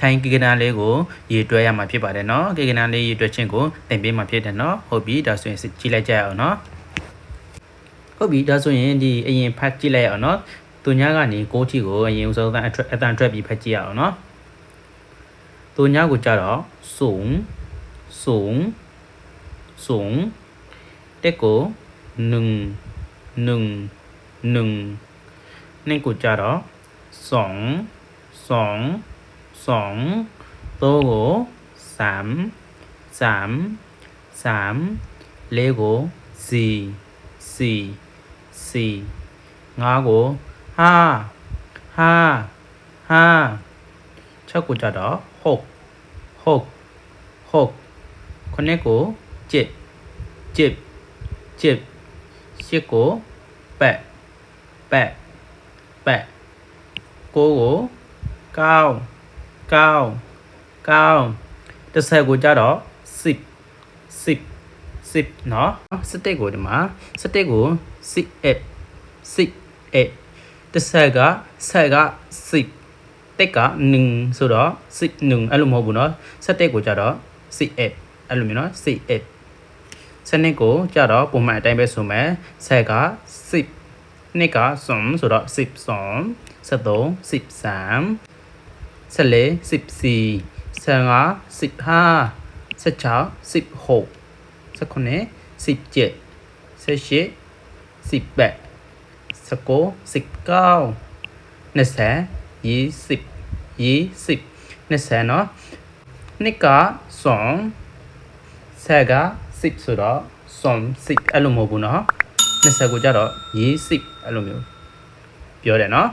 ထိုင်ကေကနာလေးကိုရေတွဲရမှာဖြစ်ပါတယ်နော်ကေကနာလေးရေတွဲခြင်းကိုသင်ပေးမှာဖြစ်တယ်နော်ဟုတ်ပြီဒါဆိုရင်ကြည့်လိုက်ကြရအောင်နော်ဟုတ်ပြီဒါဆိုရင်ဒီအရင်ဖတ်ကြည့်လိုက်ရအောင်နော်သူညကနေကိုချီကိုအရင်ဦးဆုံးအတန်ထွက်ပြီးဖတ်ကြည့်ရအောင်နော်သူညကိုကြတော့စုံစုံစုံတက်ကိုနုံနုံနုံနေကိုကြတော့สองสอง สองโตโกสามสามสามเลโกสี่สี่สี่งาโกห้าห้าห้าชกูจะดอหกหกหกคนนี้กูเจ็ดเจ็ดเจ็ดเชี่ยกูแปดแปดแปดကိုကို9 9 9တစ်ဆက်ကိုကြတော့10 10 10เนาะစတက်ကိုဒီမှာစတက်ကို6 8 6 8တစ်ဆက်ကဆက်က10တက်က1ဆိုတော့6 1အဲ့လိုမဟုတ်ဘူးเนาะစတက်ကိုကြတော့6 8အဲ့လိုမျိုးเนาะ6 8စနစ်ကိုကြတော့ပုံမှန်အတိုင်းပဲဆိုမယ်ဆက်က10နှစ်ကစုံဆိုတော့10စုံ73 13 13 14 14 15 15 16 16 19 17 18 18 19 19 20 20 20 20เนาะနှစ်က2ဆက်က10ဆိုတော့2 10အဲ့လိုမဟုတ်ဘူးเนาะ20ကိုကြတော့20အဲ့လိုမျိုးပြောတယ်เนาะ